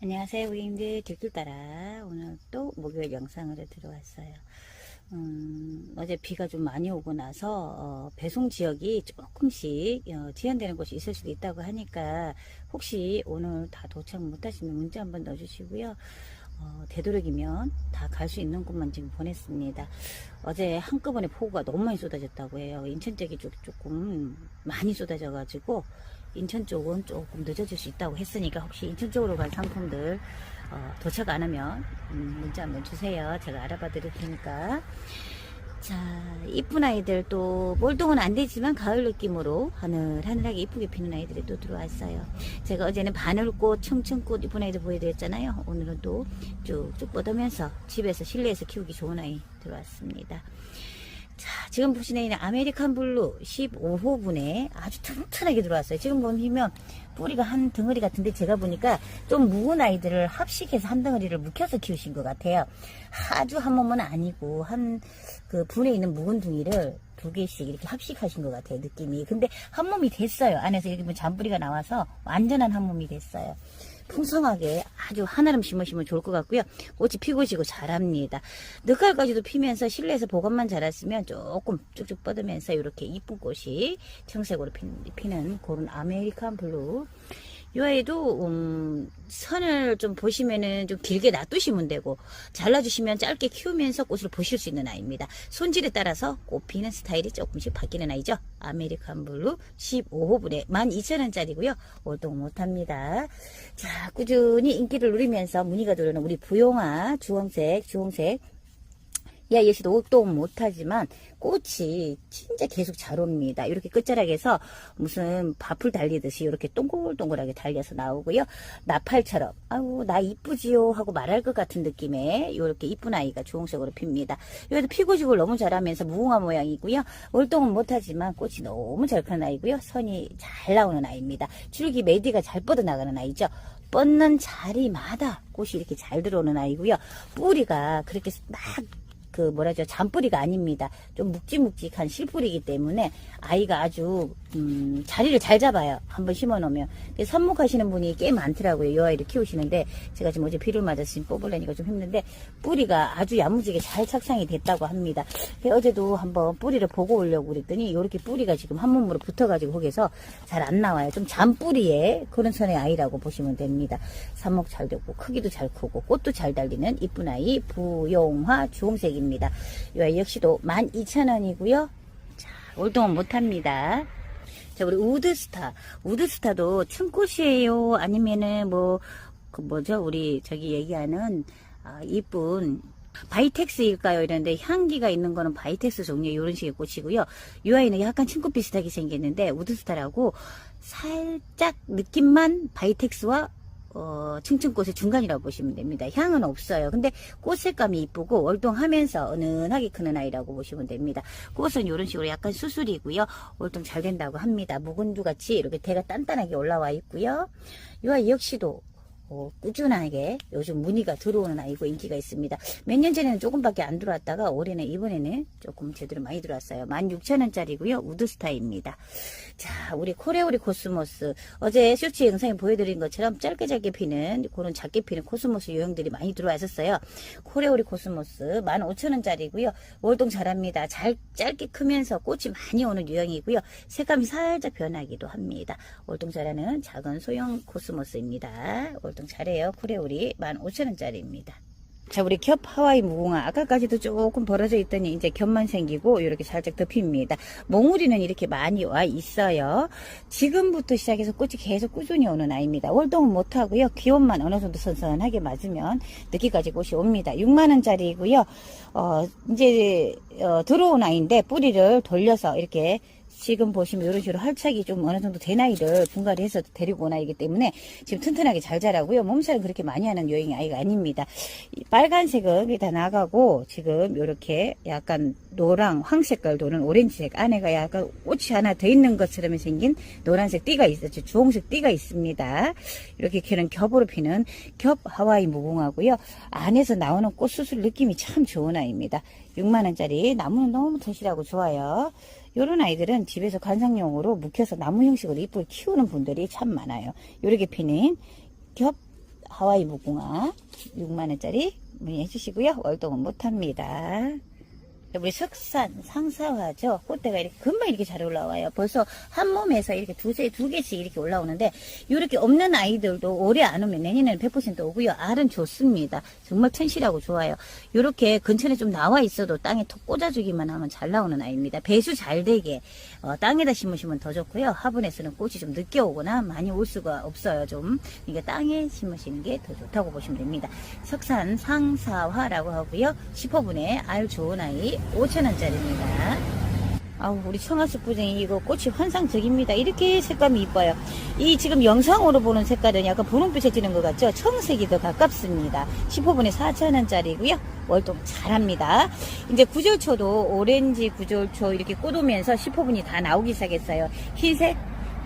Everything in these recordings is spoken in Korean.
안녕하세요 고객님들 들뚫따라 오늘 또 목요일 영상으로 들어왔어요 음, 어제 비가 좀 많이 오고 나서 어, 배송 지역이 조금씩 어, 지연되는 곳이 있을 수도 있다고 하니까 혹시 오늘 다 도착 못하시면 문자 한번 넣어주시고요 어, 되도록이면 다 갈 수 있는 곳만 지금 보냈습니다. 어제 한꺼번에 폭우가 너무 많이 쏟아졌다고 해요. 인천 쪽이 조- 조금 많이 쏟아져가지고 인천 쪽은 조금 늦어질 수 있다고 했으니까 혹시 인천 쪽으로 갈 상품들 어, 도착 안 하면 음, 문자 한번 주세요. 제가 알아봐 드릴 테니까. 자, 이쁜 아이들 또 몰동은 안 되지만 가을 느낌으로 하늘하늘하게 이쁘게 피는 아이들이 또 들어왔어요. 제가 어제는 바늘꽃, 청청꽃 이쁜 아이들 보여드렸잖아요. 오늘은 또 쭉쭉 뻗으면서 집에서 실내에서 키우기 좋은 아이 들어왔습니다. 자, 지금 보시는 이는 아메리칸 블루 15호분에 아주 튼튼하게 들어왔어요. 지금 보시면 뿌리가 한 덩어리 같은데 제가 보니까 좀 묵은 아이들을 합식해서 한 덩어리를 묵혀서 키우신 것 같아요. 아주 한 몸은 아니고 한 그 분에 있는 묵은 둥이를 두 개씩 이렇게 합식하신 것 같아요. 느낌이. 근데 한 몸이 됐어요. 안에서 이렇게 뭐 잔뿌리가 나와서 완전한 한 몸이 됐어요. 풍성하게 아주 한아름 심으시면 좋을 것 같고요. 꽃이 피고 지고 잘합니다. 늦가을까지도 피면서 실내에서 보관만 잘했으면 조금 쭉쭉 뻗으면서 이렇게 이쁜 꽃이 청색으로 피- 피는 그런 아메리칸 블루. 이 아이도 음, 선을 좀 보시면은 좀 길게 놔두시면 되고 잘라주시면 짧게 키우면서 꽃을 보실 수 있는 아이입니다. 손질에 따라서 꽃 피는 스타일이 조금씩 바뀌는 아이죠. 아메리칸 블루 15호분에 12,000원짜리고요. 월동 못합니다. 자, 꾸준히 인기를 누리면서 무늬가 들어오는 우리 부용화 주홍색, 주홍색 야, 예시도 옷도 못하지만 꽃이 진짜 계속 잘 옵니다. 이렇게 끝자락에서 무슨 밥풀 달리듯이 이렇게 동글동글하게 달려서 나오고요. 나팔처럼 아우 나 이쁘지요 하고 말할 것 같은 느낌의 이렇게 이쁜 아이가 주홍색으로 핍니다. 여기도 피고식을 너무 잘하면서 무궁화 모양이고요. 월동은 못하지만 꽃이 너무 잘 크는 아이고요. 선이 잘 나오는 아이입니다. 줄기 매디가 잘 뻗어나가는 아이죠. 뻗는 자리마다 꽃이 이렇게 잘 들어오는 아이고요. 뿌리가 그렇게 막 그 뭐라죠 잔뿌리가 아닙니다. 좀 묵직묵직한 실뿌리이기 때문에 아이가 아주 음, 자리를 잘 잡아요. 한번 심어놓으면 그래서 삽목하시는 분이 꽤 많더라고요. 이 아이를 키우시는데 제가 지금 어제 비를 맞았으니 뽑으려니까 좀 힘든데 뿌리가 아주 야무지게 잘 착상이 됐다고 합니다. 어제도 한번 뿌리를 보고 오려고 그랬더니 이렇게 뿌리가 지금 한 몸으로 붙어가지고 거기서 잘 안 나와요. 좀 잔뿌리의 그런 선의 아이라고 보시면 됩니다. 삽목 잘 되고 크기도 잘 크고 꽃도 잘 달리는 이쁜 아이 부용화 주홍색입니다. 이 아이 역시도 12,000원이고요. 자, 올동은 못합니다. 자, 우리 우드스타. 우드스타도 층꽃이에요? 아니면은 뭐, 그 뭐죠? 우리 저기 얘기하는, 아, 이쁜, 바이텍스일까요? 이런데 향기가 있는 거는 바이텍스 종류 이런 식의 꽃이고요. 이 아이는 약간 층꽃 비슷하게 생겼는데 우드스타라고 살짝 느낌만 바이텍스와 어, 층층꽃의 중간이라고 보시면 됩니다. 향은 없어요. 근데 꽃 색감이 이쁘고 월동하면서 은은하게 크는 아이라고 보시면 됩니다. 꽃은 이런 식으로 약간 수술이고요. 월동 잘 된다고 합니다. 묵은두 같이 이렇게 대가 단단하게 올라와 있고요. 이 아이 역시도 어, 꾸준하게 요즘 무늬가 들어오는 아이고 인기가 있습니다. 몇 년 전에는 조금밖에 안 들어왔다가 올해는 이번에는 조금 제대로 많이 들어왔어요. 16,000원짜리고요. 우드스타입니다. 자, 우리 코레오리 코스모스. 어제 쇼츠 영상에 보여드린 것처럼 짧게 짧게 피는 그런 작게 피는 코스모스 유형들이 많이 들어왔었어요. 코레오리 코스모스 15,000원짜리고요. 월동 잘합니다. 잘 짧게 크면서 꽃이 많이 오는 유형이고요. 색감이 살짝 변하기도 합니다. 월동 잘하는 작은 소형 코스모스입니다. 잘해요. 코레오리 15,000원짜리입니다. 자, 우리 겹 하와이 무궁화. 아까까지도 조금 벌어져 있더니 이제 겹만 생기고 이렇게 살짝 덮입니다. 몽우리는 이렇게 많이 와 있어요. 지금부터 시작해서 꽃이 계속 꾸준히 오는 아이입니다. 월동은 못하고요. 기온만 어느 정도 선선하게 맞으면 늦기까지 꽃이 옵니다. 6만원짜리고요. 어, 이제, 어, 들어온 아이인데 뿌리를 돌려서 이렇게 지금 보시면 이런 식으로 활착이 좀 어느 정도 된 아이를 분갈이 해서 데리고 온 아이기 때문에 지금 튼튼하게 잘 자라고요. 몸살은 그렇게 많이 하는 요잉 아이가 아닙니다. 이 빨간색은 다 나가고 지금 이렇게 약간 노랑 황색깔 도는 오렌지색 안에가 약간 꽃이 하나 더 있는 것처럼 생긴 노란색 띠가 있었죠. 주홍색 띠가 있습니다. 이렇게 키는 겹으로 피는 겹 하와이 무궁화고요. 안에서 나오는 꽃 수술 느낌이 참 좋은 아이입니다. 6만원짜리 나무는 너무 튼실하고 좋아요. 이런 아이들은 집에서 관상용으로 묵혀서 나무 형식으로 이쁘게 키우는 분들이 참 많아요. 이렇게 피는 겹 하와이 무궁화 6만원짜리 문의해 주시고요. 월동은 못합니다. 우리 석산 상사화죠. 꽃대가 이렇게 금방 이렇게 잘 올라와요. 벌써 한 몸에서 이렇게 두세 두 개씩 이렇게 올라오는데 이렇게 없는 아이들도 올해 안 오면 내년에는 100% 오고요. 알은 좋습니다. 정말 튼실하고 좋아요. 이렇게 근처에 좀 나와 있어도 땅에 톡 꽂아주기만 하면 잘 나오는 아이입니다. 배수 잘 되게 어, 땅에다 심으시면 더 좋고요. 화분에서는 꽃이 좀 늦게 오거나 많이 올 수가 없어요. 좀 그러니까 땅에 심으시는 게 더 좋다고 보시면 됩니다. 석산 상사화라고 하고요. 10호분에 알 좋은 아이 5천원짜리입니다. 아우 우리 청아숲 부쟁이 이거 꽃이 환상적입니다. 이렇게 색감이 이뻐요. 이 지금 영상으로 보는 색깔은 약간 분홍빛에 지는 것 같죠? 청색이 더 가깝습니다. 10호분에 4천원짜리고요. 월동 잘합니다. 이제 구절초도 오렌지 구절초 이렇게 꽂으면서 10호분이 다 나오기 시작했어요. 흰색,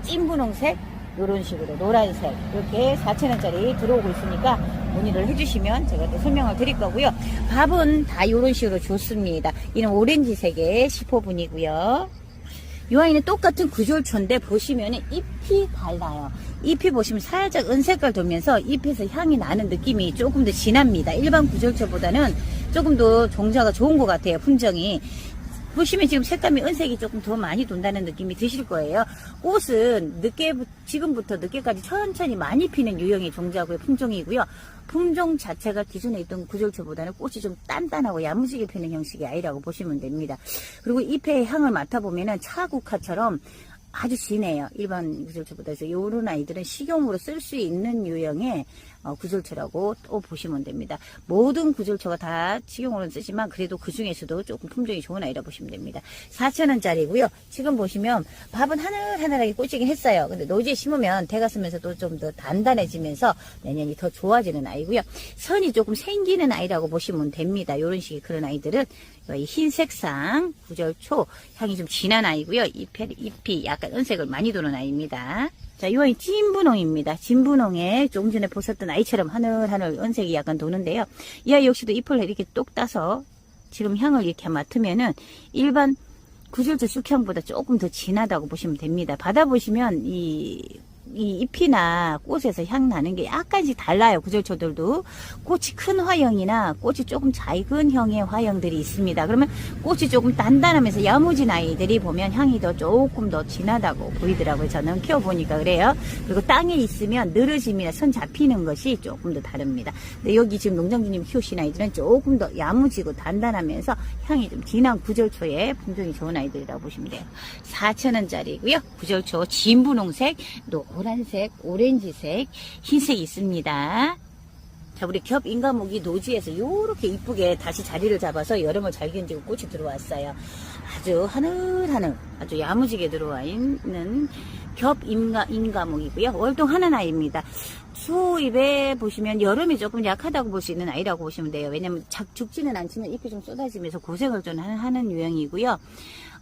찐분홍색, 이런 식으로 노란색 이렇게 4천원짜리 들어오고 있으니까 문의를 해주시면 제가 또 설명을 드릴 거고요. 밥은 다 이런 식으로 좋습니다. 이는 오렌지색의 10호분이고요. 이 아이는 똑같은 구절초인데 보시면 잎이 달라요. 잎이 보시면 살짝 은색깔 돌면서 잎에서 향이 나는 느낌이 조금 더 진합니다. 일반 구절초보다는 조금 더 종자가 좋은 것 같아요. 품종이. 보시면 지금 색감이 은색이 조금 더 많이 돈다는 느낌이 드실 거예요. 꽃은 늦게, 지금부터 늦게까지 천천히 많이 피는 유형의 종자고요. 품종이고요. 품종 자체가 기존에 있던 구절초보다는 꽃이 좀 단단하고 야무지게 피는 형식의 아이라고 보시면 됩니다. 그리고 잎의 향을 맡아보면은 차국화처럼 아주 진해요. 일반 구절초보다. 그래서 요런 아이들은 식용으로 쓸 수 있는 유형의 어, 구절초라고 또 보시면 됩니다. 모든 구절초가 다 식용으로는 쓰지만 그래도 그 중에서도 조금 품종이 좋은 아이라 보시면 됩니다. 4,000원짜리고요. 지금 보시면 밥은 하늘하늘하게 꽂히긴 했어요. 근데 노지에 심으면 대가 쓰면서도 좀 더 단단해지면서 내년이 더 좋아지는 아이고요. 선이 조금 생기는 아이라고 보시면 됩니다. 요런 식의 그런 아이들은 이 흰색상 구절초 향이 좀 진한 아이고요. 잎이, 잎이 약간 은색을 많이 도는 아이입니다. 자, 이 아이 진분홍입니다. 진분홍에 조금 전에 보셨던 아이처럼 하늘하늘 은색이 약간 도는데요. 이 아이 역시도 잎을 이렇게 똑 따서 지금 향을 이렇게 맡으면은 일반 구절초 쑥향보다 조금 더 진하다고 보시면 됩니다. 받아보시면 이, 이 잎이나 꽃에서 향 나는 게 약간씩 달라요. 구절초들도. 꽃이 큰 화형이나 꽃이 조금 작은 형의 화형들이 있습니다. 그러면 꽃이 조금 단단하면서 야무진 아이들이 보면 향이 더 조금 더 진하다고 보이더라고요. 저는 키워보니까 그래요. 그리고 땅에 있으면 늘어짐이나 선 잡히는 것이 조금 더 다릅니다. 근데 여기 지금 농장주님 키우신 아이들은 조금 더 야무지고 단단하면서 향이 좀 진한 구절초의 품종이 좋은 아이들이라고 보시면 돼요. 4,000원짜리고요. 구절초 진분홍색, 노 란색, 오렌지색, 흰색이 있습니다. 자, 우리 겹 인가목이 노지에서 요렇게 이쁘게 다시 자리를 잡아서 여름을 잘 견디고 꽃이 들어왔어요. 아주 하늘하늘, 아주 야무지게 들어와 있는 겹 인가, 인가목이고요. 월동 하는 아이입니다. 수입에 보시면 여름이 조금 약하다고 볼 수 있는 아이라고 보시면 돼요. 왜냐면 작, 죽지는 않지만 잎이 좀 쏟아지면서 고생을 좀 하는 유형이고요.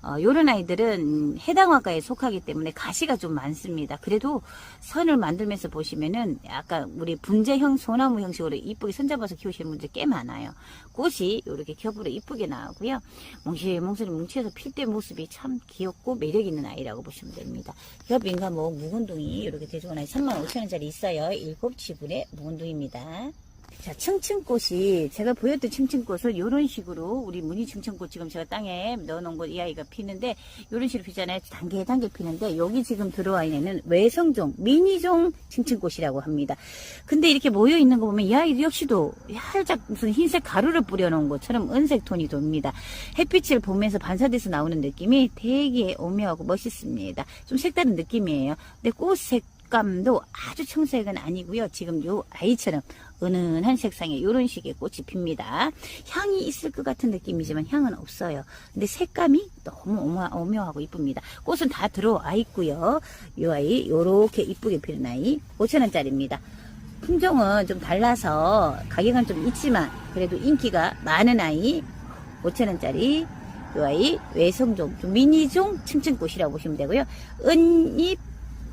어, 요런 아이들은 해당 화과에 속하기 때문에 가시가 좀 많습니다. 그래도 선을 만들면서 보시면은 약간 우리 분재형 소나무 형식으로 이쁘게 손잡아서 키우시는 분들 꽤 많아요. 꽃이 이렇게 겹으로 이쁘게 나오고요. 몽실몽실 뭉쳐서 필 때 모습이 참 귀엽고 매력 있는 아이라고 보시면 됩니다. 겹인가 뭐 묵은둥이 이렇게 아이 35,000원짜리 있어요. 일곱 지분의 묵은둥입니다. 자, 층층꽃이 제가 보였던 층층꽃을 이런 식으로 우리 무늬 층층꽃 지금 제가 땅에 넣어놓은 곳 이 아이가 피는데 이런 식으로 피잖아요. 단계 단계 피는데 여기 지금 들어와 있는 외성종 미니종 층층꽃이라고 합니다. 근데 이렇게 모여 있는 거 보면 이 아이 역시도 살짝 무슨 흰색 가루를 뿌려놓은 것처럼 은색 톤이 돕니다. 햇빛을 보면서 반사돼서 나오는 느낌이 되게 오묘하고 멋있습니다. 좀 색다른 느낌이에요. 근데 꽃색 감도 아주 청색은 아니고요. 지금 요 아이처럼 은은한 색상의 이런 식의 꽃이 핍니다. 향이 있을 것 같은 느낌이지만 향은 없어요. 근데 색감이 너무 오묘, 오묘하고 이쁩니다. 꽃은 다 들어와 있고요. 이 아이 요렇게 이쁘게 피는 아이 5천원짜리입니다. 품종은 좀 달라서 가격은 좀 있지만 그래도 인기가 많은 아이 5천원짜리 이 아이 외성종 좀 미니종 층층꽃이라고 보시면 되고요. 은잎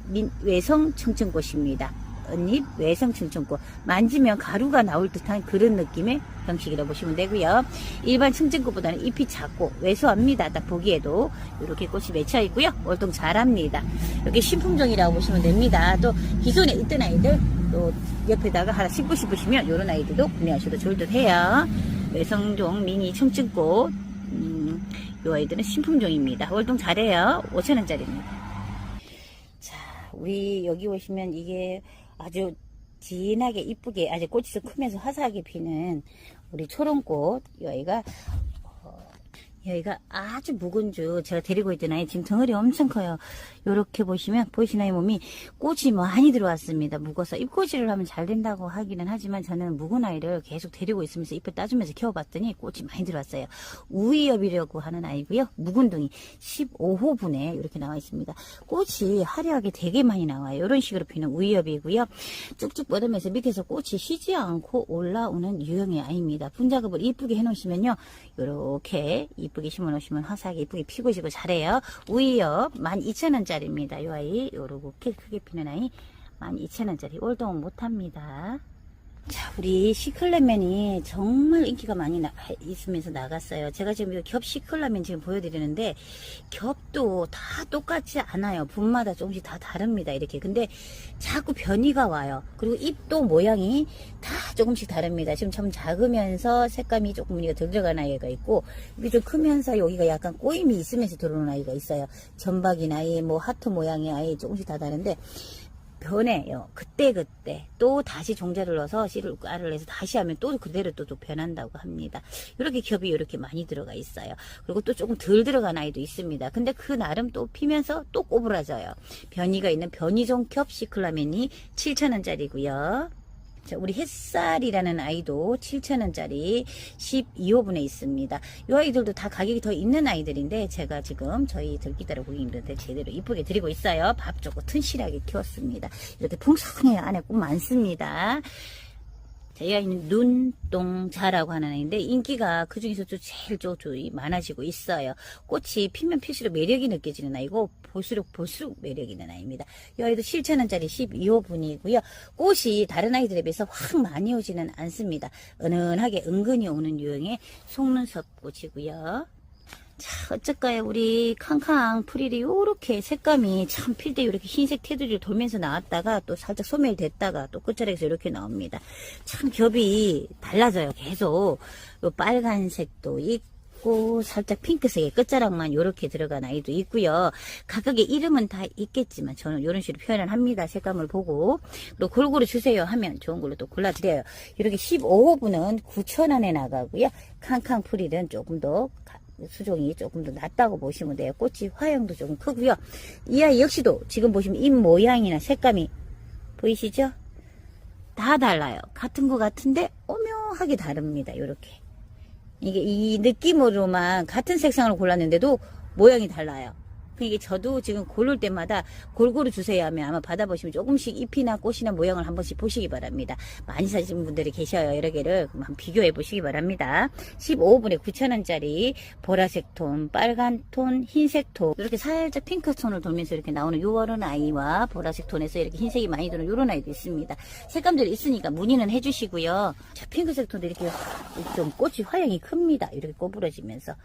민, 외성 청춘꽃입니다. 은잎 외성 청춘꽃 만지면 가루가 나올 듯한 그런 느낌의 형식이라고 보시면 되고요. 일반 청춘꽃보다는 잎이 작고 왜소합니다. 딱 보기에도 이렇게 꽃이 맺혀 있고요. 월동 잘합니다. 이렇게 신품종이라고 보시면 됩니다. 또 기존에 있던 아이들 또 옆에다가 하나 심고 싶으시면 이런 아이들도 구매하셔도 좋을 듯 해요. 외성종 미니 청춘꽃 음, 이 아이들은 신품종입니다. 월동 잘해요. 5천원짜리입니다. 자, 우리 여기 오시면 이게 아주 진하게 이쁘게 아주 꽃이 좀 크면서 화사하게 피는 우리 초롱꽃 어, 이 아이가 아주 묵은 주 제가 데리고 있던 아이 지금 덩어리 엄청 커요. 요렇게 보시면 보이시나요 몸이 꽃이 많이 들어왔습니다. 묵어서 잎꽂이를 하면 잘 된다고 하기는 하지만 저는 묵은 아이를 계속 데리고 있으면서 잎을 따주면서 키워봤더니 꽃이 많이 들어왔어요. 우이엽이라고 하는 아이고요. 묵은둥이 15호분에 이렇게 나와 있습니다. 꽃이 화려하게 되게 많이 나와요. 이런 식으로 피는 우이엽이고요. 쭉쭉 뻗으면서 밑에서 꽃이 쉬지 않고 올라오는 유형의 아이입니다. 분작업을 이쁘게 해놓으시면요. 요렇게 이쁘게 심어놓으시면 화사하게 이쁘게 피고 지고 잘해요. 우이엽 12,000원짜리입니다. 이 아이 요렇게 크게 피는 아이 12,000원짜리 올동은 못합니다. 자, 우리 시클라멘이 정말 인기가 많이 나- 있으면서 나갔어요. 제가 지금 이겹 시클라멘 지금 보여드리는데, 겹도 다 똑같지 않아요. 분마다 조금씩 다 다릅니다. 이렇게. 근데 자꾸 변이가 와요. 그리고 잎도 모양이 다 조금씩 다릅니다. 지금 참 작으면서 색감이 조금 덜 들어간 아이가 있고, 이게 좀 크면서 여기가 약간 꼬임이 있으면서 들어오는 아이가 있어요. 전박인 아이, 뭐 하트 모양의 아이 조금씩 다 다른데, 변해요. 그때 그때 또 다시 종자를 넣어서 씨를 알을 내서 다시 하면 또 그대로 또, 또 변한다고 합니다. 이렇게 겹이 이렇게 많이 들어가 있어요. 그리고 또 조금 덜 들어간 아이도 있습니다. 근데 그 나름 또 피면서 또 꼬부라져요. 변이가 있는 변이종 겹 시클라멘이 7,000원짜리고요. 자, 우리 햇살이라는 아이도 7,000원짜리 12호분에 있습니다. 이 아이들도 다 가격이 더 있는 아이들인데 제가 지금 저희 들기다라 고객님들한테 제대로 이쁘게 드리고 있어요. 밥 주고 튼실하게 키웠습니다. 이렇게 풍성해요. 안에 꿀 많습니다. 자, 이 아이는 눈동자라고 하는 아이인데 인기가 그 중에서도 제일 좀 많아지고 있어요. 꽃이 피면 필수록 매력이 느껴지는 아이고 볼수록 볼수록 매력 있는 아이입니다. 이 아이도 7,000원짜리 12호 분이고요. 꽃이 다른 아이들에 비해서 확 많이 오지는 않습니다. 은은하게 은근히 오는 유형의 속눈썹 꽃이고요. 자, 어쩔까요? 우리 캉캉 프릴이 요렇게 색감이 참 필때 이렇게 흰색 테두리를 돌면서 나왔다가 또 살짝 소멸됐다가 또 끝자락에서 이렇게 나옵니다. 참 겹이 달라져요. 계속. 요 빨간색도 있고 살짝 핑크색의 끝자락만 이렇게 들어간 아이도 있고요. 각각의 이름은 다 있겠지만 저는 이런 식으로 표현을 합니다. 색감을 보고. 그리고 골고루 주세요 하면 좋은 걸로 또 골라드려요. 이렇게 15호분은 9,000원에 나가고요. 캉캉 프릴은 조금 더 가- 수종이 조금 더 낫다고 보시면 돼요. 꽃이 화형도 조금 크고요. 이 아이 역시도 지금 보시면 잎 모양이나 색감이 보이시죠? 다 달라요. 같은 것 같은데 오묘하게 다릅니다. 이렇게 이게 이 느낌으로만 같은 색상을 골랐는데도 모양이 달라요. 이게 저도 지금 고를 때마다 골고루 주세요 하면 아마 받아보시면 조금씩 잎이나 꽃이나 모양을 한 번씩 보시기 바랍니다. 많이 사시는 분들이 계셔요. 여러 개를 한번 비교해 보시기 바랍니다. 15분에 9,000원짜리 보라색 톤, 빨간 톤, 흰색 톤 이렇게 살짝 핑크 톤을 돌면서 이렇게 나오는 요런 아이와 보라색 톤에서 이렇게 흰색이 많이 드는 요런 아이도 있습니다. 색감들이 있으니까 문의는 해주시고요. 자, 핑크색 톤도 이렇게 좀 꽃이 화형이 큽니다. 이렇게 꼬부러지면서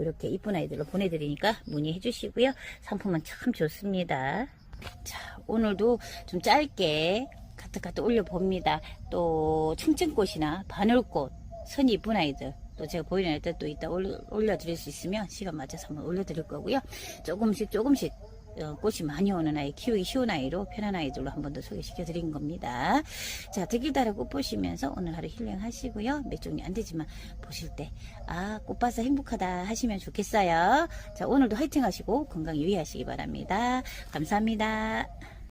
이렇게 이쁜 아이들로 보내드리니까 문의해 주시고요. 상품은 참 좋습니다. 자, 오늘도 좀 짧게 가득가득 올려봅니다. 또 청춘꽃이나 바늘꽃, 선 이쁜 아이들 또 제가 보이는 아이들 또 이따 올려, 올려드릴 수 있으면 시간 맞춰서 한번 올려드릴 거고요. 조금씩 조금씩 어, 꽃이 많이 오는 아이, 키우기 쉬운 아이로 편한 아이들로 한 번 더 소개시켜 드린 겁니다. 자, 들길따라 꽃 보시면서 오늘 하루 힐링 하시고요. 몇 종이 안 되지만 보실 때, 아, 꽃 봐서 행복하다 하시면 좋겠어요. 자, 오늘도 화이팅 하시고 건강 유의하시기 바랍니다. 감사합니다.